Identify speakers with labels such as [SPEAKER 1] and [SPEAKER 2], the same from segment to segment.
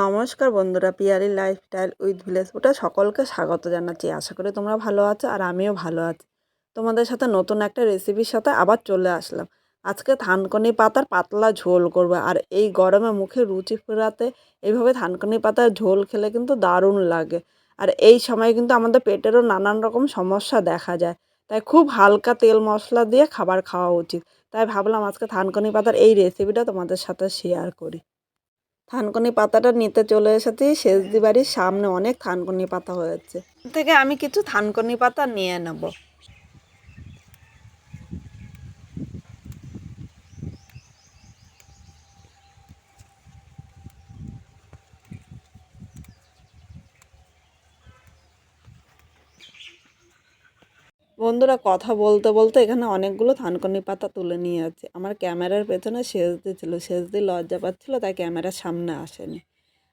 [SPEAKER 1] নমস্কার বন্ধুরা Piyari lifestyle with village. ওটা সকলকে স্বাগত জানাচ্ছি। আশা করি তোমরা ভালো আছো আর আমিও ভালো আছি। তোমাদের সাথে নতুন একটা রেসিপির সাথে আবার চলে আসলাম। আজকে থানকনি পাতার পাতলা ঝোল করব আর এই গরমে মুখে রুচি ফেরাতে এইভাবে থানকনি পাতার ঝোল খেলে কিন্তু দারুণ লাগে। আর এই সময় কিন্তু আমাদের পেটেরও নানান রকম সমস্যা দেখা যায়। তাই খুব হালকা তেল মশলা দিয়ে খাবার খাওয়া উচিত। তাই ভাবলাম আজকে থানকনি পাতার এই রেসিপিটা তোমাদের সাথে শেয়ার করি। থানকুনি পাতাটা নিতে চলে এসেছি। সেজদি বাড়ির সামনে অনেক থানকুনি পাতা হয়েছে। থেকে আমি কিছু থানকুনি পাতা নিয়ে নেব। বন্ধুরা কথা বলতে বলতে এখানে অনেকগুলো থানকনি পাতা তুলে নিয়ে আছে আমার ক্যামেরার পেছনে সেজদি ছিল, সেজদি লজ্জা পাচ্ছিলো, তাই ক্যামেরার সামনে আসেনি।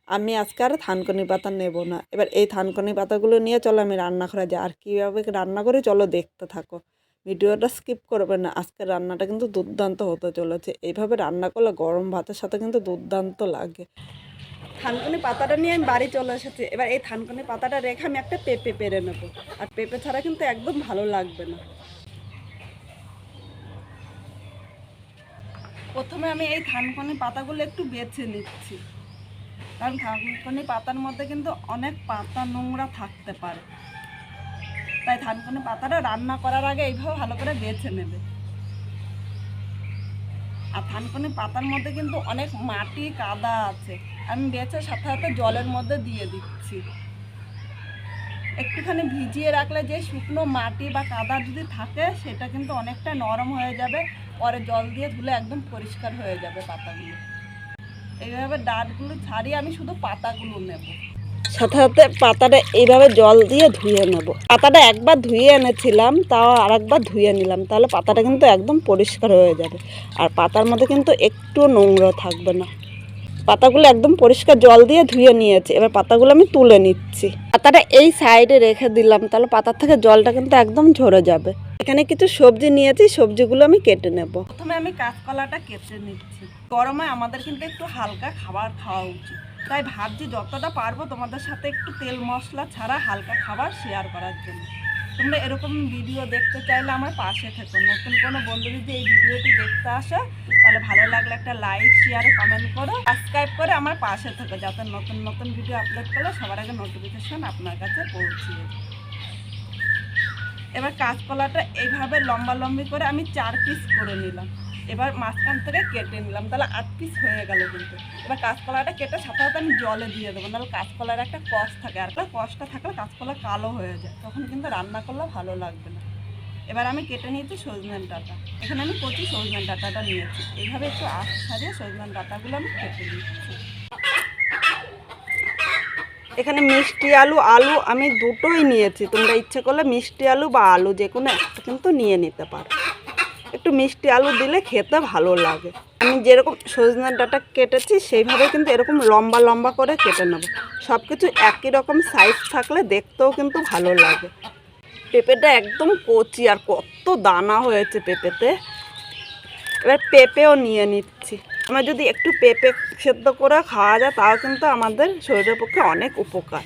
[SPEAKER 1] আমি আজকে আর থানকনি পাতা নেব না। এবার এই থানকনি পাতাগুলো নিয়ে চলো আমি রান্না করে যাই। আর কীভাবে রান্না করি চলো দেখতে থাকো। ভিডিওটা স্কিপ করবে না। আজকের রান্নাটা কিন্তু দুর্দান্ত হতে চলেছে। এইভাবে রান্না করলে গরম ভাতের সাথে কিন্তু দুর্দান্ত লাগে। থানকুনি পাতাটা নিয়ে আমি বাড়ি চলে এসেছি। এবার এই থানকুনি পাতাটা রেখে আমি একটা পেঁপে পেরে নেব। আর পেঁপে ছাড়া কিন্তু একদম ভালো লাগবে না। প্রথমে আমি এই থানকুনি পাতাগুলো একটু বেছে নিচ্ছি। কারণ থানকুনি পাতার মধ্যে কিন্তু অনেক পাতা নোংরা থাকতে পারে। তাই থানকুনি পাতাটা রান্না করার আগে এইভাবে ভালো করে বেছে নেবে। আর থানকুনি পাতার মধ্যে কিন্তু অনেক মাটি কাদা আছে। আমি বেছে সাথে সাথে জলের মধ্যে দিয়ে দিচ্ছি। একটুখানি ভিজিয়ে রাখলে যে শুকনো মাটি বা কাদা যদি থাকে, সেটা কিন্তু অনেকটা নরম হয়ে যাবে। পরে জল দিয়ে ধুলে একদম পরিষ্কার হয়ে যাবে পাতাগুলো। এইভাবে ডাঁটগুলো ছাড়িয়ে আমি শুধু পাতাগুলো নেব। সাথে সাথে পাতাটা এইভাবে জল দিয়ে ধুয়ে নেব। পাতাটা একবার ধুয়ে এনেছিলাম, তাও আর একবার ধুয়ে নিলাম, তাহলে পাতাটা কিন্তু একদম পরিষ্কার হয়ে যাবে। আর পাতার মধ্যে কিন্তু একটু নোংরা থাকবে না। পাতাগুলো একদম পরিষ্কার জল দিয়ে ধুয়ে নিয়েছি, এবার পাতাগুলো আমি তুলে নিচ্ছি। পাতাটা এই সাইডে রেখে দিলাম, তাহলে পাতার থেকে জলটা কিন্তু একদম ঝরে যাবে। এখানে কিছু সবজি নিয়েছি, সবজিগুলো আমি কেটে নেব। প্রথমে আমি কাঁচকলাটা কেটে নিচ্ছি। গরমে আমাদের কিন্তু একটু হালকা খাবার খাওয়া উচিত। তাই ভাবছি যতটা পারব তোমাদের সাথে একটু তেল মশলা ছাড়া হালকা খাবার শেয়ার করার জন্য। তোমরা এরকম ভিডিও দেখতে চাইলে আমার পাশে থেকো। নতুন কোনো বন্ধু যদি এই ভিডিওটি দেখতে আসো, তাহলে ভালো লাগলে একটা লাইক শেয়ার কমেন্ট করো। সাবস্ক্রাইব করে আমার পাশে থেকো, যাতে নতুন নতুন ভিডিও আপলোড করলে সবার আগে নোটিফিকেশন আপনার কাছে পৌঁছিয়ে। এবার কাঁচকলাটা এইভাবে লম্বা লম্বি করে আমি চার পিস করে নিলাম। এবার মাঝখান থেকে কেটে নিলাম। তাহলে আট পিস হয়ে গেল কিন্তু। এবার কাঁচকলাটা কেটে সাথে সাথে আমি জলে দিয়ে দেবো। নাহলে কাঁচকলার একটা কষ থাকে। আর কষটা থাকলে কাঁচকলা কালো হয়ে যায়। তখন কিন্তু রান্না করলে ভালো লাগবে না। এবার আমি কেটে নিয়েছি সজনের ডাটা। এখানে আমি কচি সজনের ডাটাটা নিয়েছি। এইভাবে একটু আশ ছাড়িয়ে সজনের ডাটাগুলো আমি কেটে নিচ্ছি। এখানে মিষ্টি আলু আলু আমি দুটোই নিয়েছি। তোমরা ইচ্ছে করলে মিষ্টি আলু বা আলু যে কোনো একটা কিন্তু নিয়ে নিতে পারো। একটু মিষ্টি আলু দিলে খেতে ভালো লাগে। আমি যেরকম সজনের ডাটা কেটেছি, সেইভাবে কিন্তু এরকম লম্বা লম্বা করে কেটে নেব। সব কিছু একই রকম সাইজ থাকলে দেখতেও কিন্তু ভালো লাগে। পেঁপেটা একদম কচি আর কত দানা হয়েছে পেঁপেতে। এবার পেঁপেও নিয়ে নিচ্ছি। আমরা যদি একটু পেঁপে সেদ্ধ করে খাওয়া যায়, তাও কিন্তু আমাদের শরীরের পক্ষে অনেক উপকার।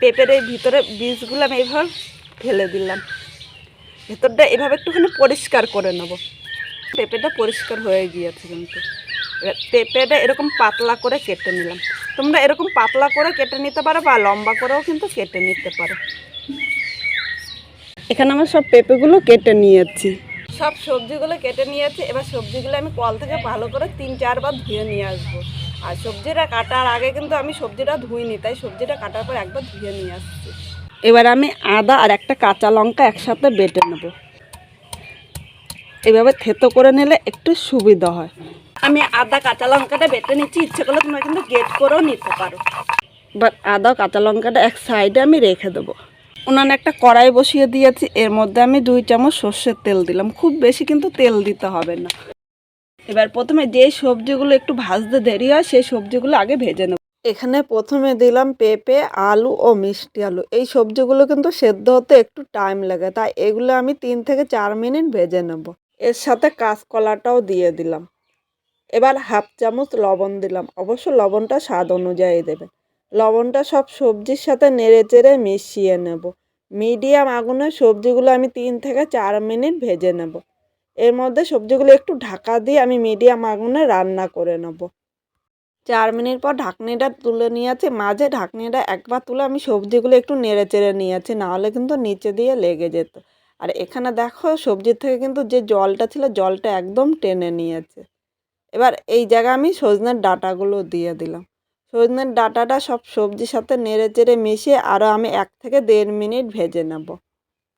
[SPEAKER 1] পেঁপের এই ভিতরে বীজগুলো আমি এইভাবে ফেলে দিলাম। ভেতরটা এভাবে একটুখানি পরিষ্কার করে নেব। পেঁপেটা পরিষ্কার হয়ে গিয়েছে কিন্তু। পেঁপেটা এরকম পাতলা করে কেটে নিলাম। তোমরা এরকম পাতলা করে কেটে নিতে পারো বা লম্বা করেও কিন্তু কেটে নিতে পারো। এখানে আমার সব পেঁপেগুলো কেটে নিয়েছি। সব সবজিগুলো কেটে নিয়েছি। এবার সবজিগুলো আমি কল থেকে ভালো করে তিন চারবার ধুয়ে নিয়ে আসব। আর সবজিটা কাটার আগে কিন্তু আমি সবজিটা ধুইনি, তাই সবজিটা কাটার পর একবার ধুয়ে নিয়ে আসছি। এবার আমি আদা আর একটা কাঁচা লঙ্কা একসাথে বেটে নেব। এভাবে থেতো করে নিলে একটু সুবিধা হয়। আমি আদা, কাঁচা লঙ্কাটা বেটে নিচ্ছি। ইচ্ছে করলে তোমরা কিন্তু গেট করেও নিতে পারো। বাট আদা, কাঁচা লঙ্কাটা এক সাইডে আমি রেখে দেবো। উনানে একটা কড়াই বসিয়ে দিয়েছি। এর মধ্যে আমি দুই চামচ সর্ষের তেল দিলাম। খুব বেশি কিন্তু তেল দিতে হবে না। এবার প্রথমে যে সবজিগুলো একটু ভাজতে দেরি হয়, সেই সবজিগুলো আগে ভেজে নেব। এখানে প্রথমে দিলাম পেঁপে, আলু ও মিষ্টি আলু। এই সবজিগুলো কিন্তু সেদ্ধ হতে একটু টাইম লাগে। তাই এগুলো আমি তিন থেকে চার মিনিট ভেজে নেব। এর সাথে কাঁচকলাটাও দিয়ে দিলাম। এবার হাফ চামচ লবণ দিলাম। অবশ্য লবণটা স্বাদ অনুযায়ী দেবে। লবণটা সব সবজির সাথে নেড়ে চেড়ে মিশিয়ে নেব। মিডিয়াম আগুনে সবজিগুলো আমি তিন থেকে চার মিনিট ভেজে নেব। এর মধ্যে সবজিগুলো একটু ঢাকা দিয়ে আমি মিডিয়াম আগুনে রান্না করে নেব। চার মিনিট পর ঢাকনিটা তুলে নিয়েছি, মাঝে ঢাকনিটা একবার তুলে আমি সবজিগুলো একটু নেড়ে চেড়ে নিয়েছি, নাহলে কিন্তু নিচে দিয়ে লেগে যেত। আর এখানে দেখো সবজির থেকে কিন্তু যে জলটা ছিল, জলটা একদম টেনে নিয়েছে। এবার এই জায়গায় আমি সজনের ডাটাগুলো দিয়ে দিলাম। সজনের ডাটাটা সব সবজির সাথে নেড়ে চেড়ে মিশিয়ে আরও আমি এক থেকে দেড় মিনিট ভেজে নেব।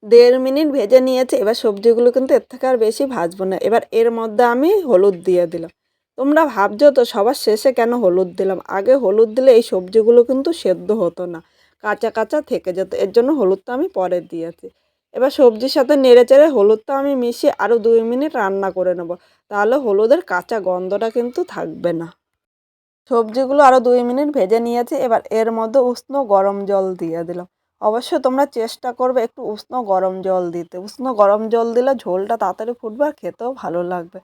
[SPEAKER 1] দেড় মিনিট ভেজে নিয়েছি, এবার সবজিগুলো কিন্তু এর থেকে আর বেশি ভাজবো না। এবার এর মধ্যে আমি হলুদ দিয়ে দিলাম। তোমরা ভাবছ তো, সবার শেষে কেন হলুদ দিলাম? আগে হলুদ দিলে এই সবজিগুলো কিন্তু সেদ্ধ হতো না, কাঁচা কাঁচা থেকে যেত, এর জন্য হলুদটা আমি পরে দিয়েছি। এবার সবজির সাথে নেড়ে চেড়ে হলুদটা আমি মিশিয়ে আরও দুই মিনিট রান্না করে নেব, তাহলে হলুদের কাঁচা গন্ধটা কিন্তু থাকবে না। সবজিগুলো আরও দুই মিনিট ভেজে নিয়েছি, এবার এর মধ্যে উষ্ণ গরম জল দিয়ে দিলাম। অবশ্যই তোমরা চেষ্টা করবে একটু উষ্ণ গরম জল দিতে, উষ্ণ গরম জল দিলে ঝোলটা তাড়াতাড়ি ফুটবে আর খেতেও ভালো লাগবে।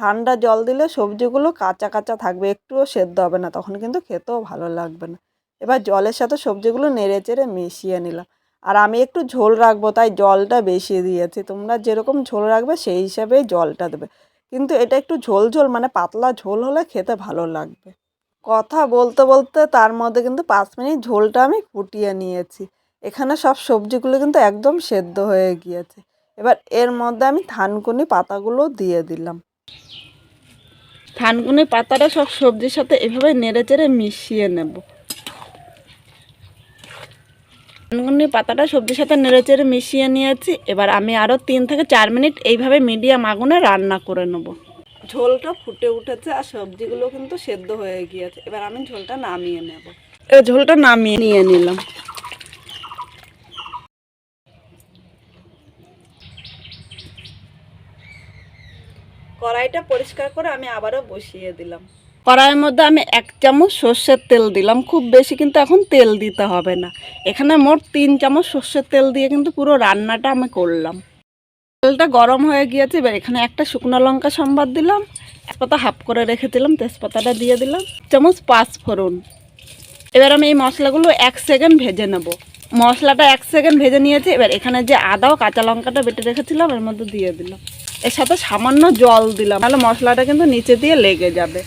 [SPEAKER 1] ঠান্ডা জল দিলে সবজিগুলো কাঁচা কাঁচা থাকবে, একটুও সেদ্ধ হবে না, তখন কিন্তু খেতেও ভালো লাগবে না। এবার জলের সাথে সবজিগুলো নেড়ে চেড়ে মিশিয়ে নিলাম। আর আমি একটু ঝোল রাখব, তাই জলটা বেশি দিয়েছি। তোমরা যেরকম ঝোল রাখবে, সেই হিসাবেই জলটা দেবে। কিন্তু এটা একটু ঝোল ঝোল মানে পাতলা ঝোল হলে খেতে ভালো লাগবে। কথা বলতে বলতে তার মধ্যে কিন্তু পাঁচ মিনিট ঝোলটা আমি ফুটিয়ে নিয়েছি। এখানে সব সবজিগুলো কিন্তু একদম সেদ্ধ হয়ে গিয়েছে। এবার এর মধ্যে আমি থানকুনি পাতাগুলো দিয়ে দিলাম। থানকুনি পাতাটা সব সবজির সাথে এভাবে নেড়ে চেড়ে মিশিয়ে নেব। থানকুনি পাতাটা সবজির সাথে নেড়ে চেড়ে মিশিয়ে নিয়েছি। এবার আমি আরও তিন থেকে চার মিনিট এইভাবে মিডিয়াম আগুনে রান্না করে নেব। ঝোলটা ফুটে উঠেছে আর সবজিগুলো কিন্তু সেদ্ধ হয়ে গিয়েছে। এবার আমি ঝোলটা নামিয়ে নেব। এবার ঝোলটা নামিয়ে নিয়ে নিলাম। কড়াইটা পরিষ্কার করে আমি আবারও বসিয়ে দিলাম। কড়াইয়ের মধ্যে আমি এক চামচ সর্ষের তেল দিলাম, খুব বেশি কিন্তু এখন তেল দিতে হবে না। এখানে মোট তিন চামচ সর্ষের তেল দিয়ে কিন্তু পুরো রান্নাটা আমি করলাম। তেলটা গরম হয়ে গিয়েছে, এবার এখানে একটা শুকনো লঙ্কা সম্বাদ দিলাম তেজপাতা হাফ করে রেখে দিলাম, তেজপাতাটা দিয়ে দিলাম চামচ পাঁচ ফোড়ন। এবার আমি এই মশলাগুলো এক সেকেন্ড ভেজে নেব। মশলাটা এক সেকেন্ড ভেজে নিয়েছি, এবার এখানে যে আদা ও কাঁচা লঙ্কাটা বেটে রেখেছিলাম, এর মধ্যে দিয়ে দিলাম। এর সাথে সামান্য জল দিলাম, তাহলে মশলাটা কিন্তু নিচে দিয়ে লেগে যাবে।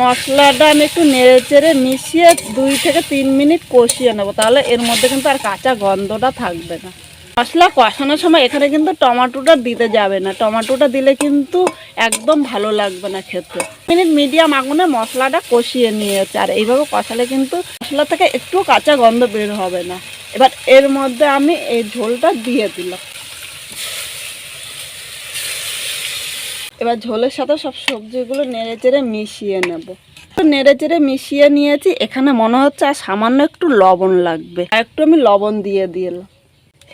[SPEAKER 1] মশলাটা আমি একটু নেড়ে চেড়ে মিশিয়ে দুই থেকে তিন মিনিট কষিয়ে নেব, তাহলে এর মধ্যে কিন্তু আর কাঁচা গন্ধটা থাকবে না। মশলা কষানোর সময় এখানে কিন্তু টমাটোটা দিতে যাবে না, টমাটোটা দিলে কিন্তু একদম ভালো লাগবে না খেতে। মিনিট মিডিয়াম আগুনে মশলাটা কষিয়ে নিয়েছে, আর এইভাবে কষালে কিন্তু মশলা থেকে একটু কাঁচা গন্ধ বের হবে না। এবার এর মধ্যে আমি এই ঝোলটা দিয়ে দিলাম। এবার ঝোলের সাথে সব সবজিগুলো নেড়ে চেড়ে মিশিয়ে নেব। নেড়ে চেড়ে মিশিয়ে নিয়েছি, এখানে মনে হচ্ছে আর সামান্য একটু লবণ লাগবে। আর একটু আমি লবণ দিয়ে দিলাম।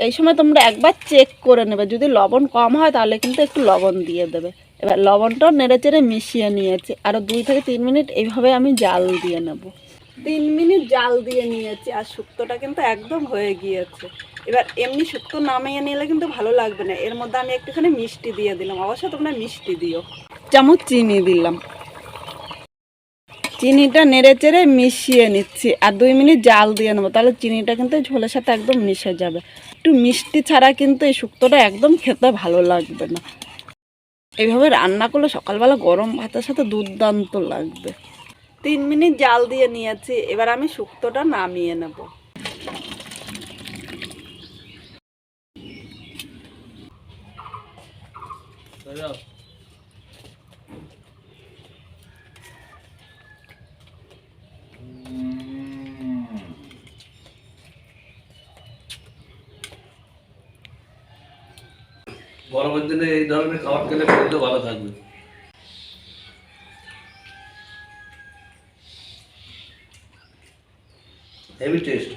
[SPEAKER 1] এই সময় তোমরা একবার চেক করে নেবে, যদি লবণ কম হয় তাহলে কিন্তু একটু লবণ দিয়ে দেবে। এবার লবণটাও নেড়ে চেড়ে মিশিয়ে নিয়েছি আরও দুই থেকে তিন মিনিট এইভাবে আমি জাল দিয়ে নেব। তিন মিনিট জাল দিয়ে নিয়েছি, আর শুক্তোটা কিন্তু একদম হয়ে গিয়েছে। এবার এমনি শুক্তো নামিয়ে নিলে কিন্তু ভালো লাগবে না। এর মধ্যে আমি একটুখানি মিষ্টি দিয়ে দিলাম। অবশ্য তোমরা মিষ্টি দিও। চামচ চিনি দিলাম। চিনিটা নেড়ে চেড়ে মিশিয়ে নিচ্ছি। আর দুই মিনিট জাল দিয়ে নেব। তাহলে চিনিটা কিন্তু ঝোলের সাথে একদম মিশে যাবে। একটু মিষ্টি ছাড়া কিন্তু এই শুক্তোটা একদম খেতে ভালো লাগবে না। এইভাবে রান্না করলে সকালবেলা গরম ভাতের সাথে দুর্দান্ত লাগবে। তিন মিনিট জাল দিয়ে নিয়েছি। এবার আমি শুক্তোটা নামিয়ে নেব।
[SPEAKER 2] গরমের দিনে এই ধরনের খাবার খেলে শরীরও ভালো থাকবে হেভি টেস্ট